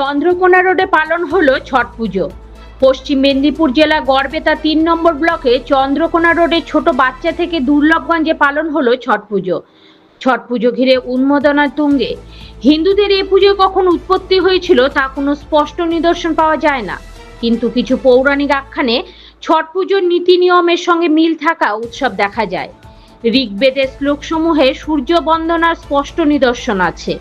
চন্দ্রকোনা রোডে পালন হলো ছট পুজো। পশ্চিম মেদিনীপুর জেলা গড়বেতা তিন নম্বর ব্লকে চন্দ্রকোনা রোডে ছোট বাচ্চা থেকে দুর্লভগঞ্জে পালন হলো ছট পুজো। ছট পুজো ঘিরে উন্মোদনার তুঙ্গে। হিন্দুদের এই পুজো কখন উৎপত্তি হয়েছিল তা কোনো স্পষ্ট নিদর্শন পাওয়া যায় না। কিন্তু কিছু পৌরাণিক আখ্যানে ছট পুজোর নীতি নিয়মের সঙ্গে মিল থাকা উৎসব দেখা যায়। ঋগ্বেদের শ্লোকসমূহে সূর্য বন্দনার স্পষ্ট নিদর্শন আছে।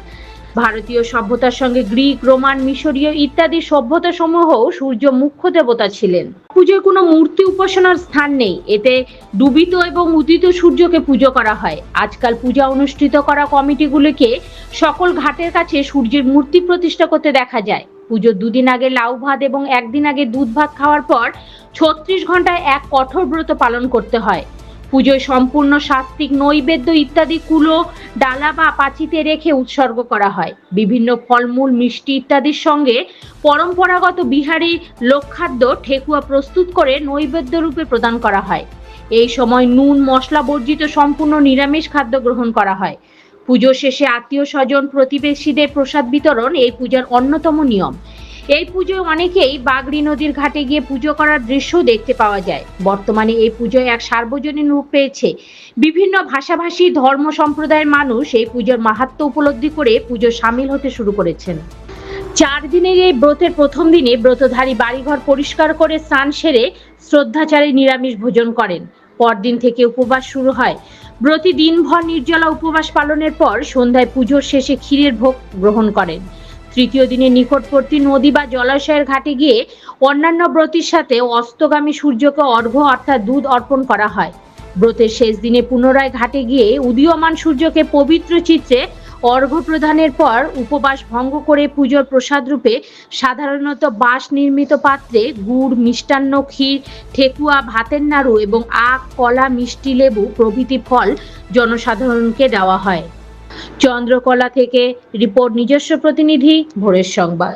ভারতীয় সভ্যতার সঙ্গে গ্রিক, রোমান, মিশরীয় ইত্যাদি সভ্যতা সমূহও সূর্য মুখ্য দেবতা ছিলেন। পুজোর কোনো মূর্তি উপাসনার স্থান নেই। এতে ডুবিত এবং উদিত সূর্যকে পুজো করা হয়। আজকাল পূজা অনুষ্ঠিত করা কমিটিগুলিকে সকল ঘাটের কাছে সূর্যের মূর্তি প্রতিষ্ঠা করতে দেখা যায়। পুজোর দুদিন আগে লাউ ভাত এবং একদিন আগে দুধ ভাত খাওয়ার পর ছত্রিশ ঘন্টায় এক কঠোর ব্রত পালন করতে হয়। পুজোয় সম্পূর্ণ সাত্বিক নৈবেদ্য ইত্যাদি কুলো, ডালা বা পাচিতে রেখে উৎসর্গ করা হয়। বিভিন্ন ফলমূল, মিষ্টি ইত্যাদির সঙ্গে পরম্পরাগত বিহারি লোকখাদ্য ঠেকুয়া প্রস্তুত করে নৈবেদ্য রূপে প্রদান করা হয়। এই সময় নুন, মশলা বর্জিত সম্পূর্ণ নিরামিষ খাদ্য গ্রহণ করা হয়। পুজো শেষে আত্মীয় স্বজন, প্রতিবেশীদের প্রসাদ বিতরণ এই পূজার অন্যতম নিয়ম। এই পুজোয় অনেকেই বাগড়ি নদীর ঘাটে গিয়ে পুজো করার দৃশ্য দেখতে পাওয়া যায়। বর্তমানে এই পুজোয় এক সার্বজনীন রূপ পেয়েছে। বিভিন্ন ভাষাভাষী, ধর্ম সম্প্রদায়ের মানুষ এই পুজোর মাহাত্ম্য উপলব্ধি করে পুজো সামিল হতে শুরু করেছেন। চার দিনের এই ব্রতের প্রথম দিনে ব্রতধারী বাড়িঘর পরিষ্কার করে স্নান সেরে শ্রদ্ধাচারে নিরামিষ ভোজন করেন। পরদিন থেকে উপবাস শুরু হয়। ব্রতী দিনভর নির্জলা উপবাস পালনের পর সন্ধ্যায় পুজোর শেষে ক্ষীরের ভোগ গ্রহণ করেন। তৃতীয় দিনে নিকটবর্তী নদী বা জলাশয়ের ঘাটে গিয়ে অন্যান্য ব্রতির সাথে অস্তগামী সূর্যকে অর্ঘ্য অর্থাৎ দুধ অর্পণ করা হয়। ব্রতের শেষ দিনে পুনরায় ঘাটে গিয়ে উদীয়মান সূর্যকে পবিত্র চিত্রে অর্ঘ্য প্রদানের পর উপবাস ভঙ্গ করে পুজোর প্রসাদ রূপে সাধারণত বাঁশ নির্মিত পাত্রে গুড়, মিষ্টান্ন, ক্ষীর, ঠেকুয়া, ভাতের নাড়ু এবং আখ, কলা, মিষ্টি, লেবু প্রভৃতি ফল জনসাধারণকে দেওয়া হয়। চন্দ্রকলা থেকে রিপোর্ট নিজস্ব প্রতিনিধি ভোরের সংবাদ।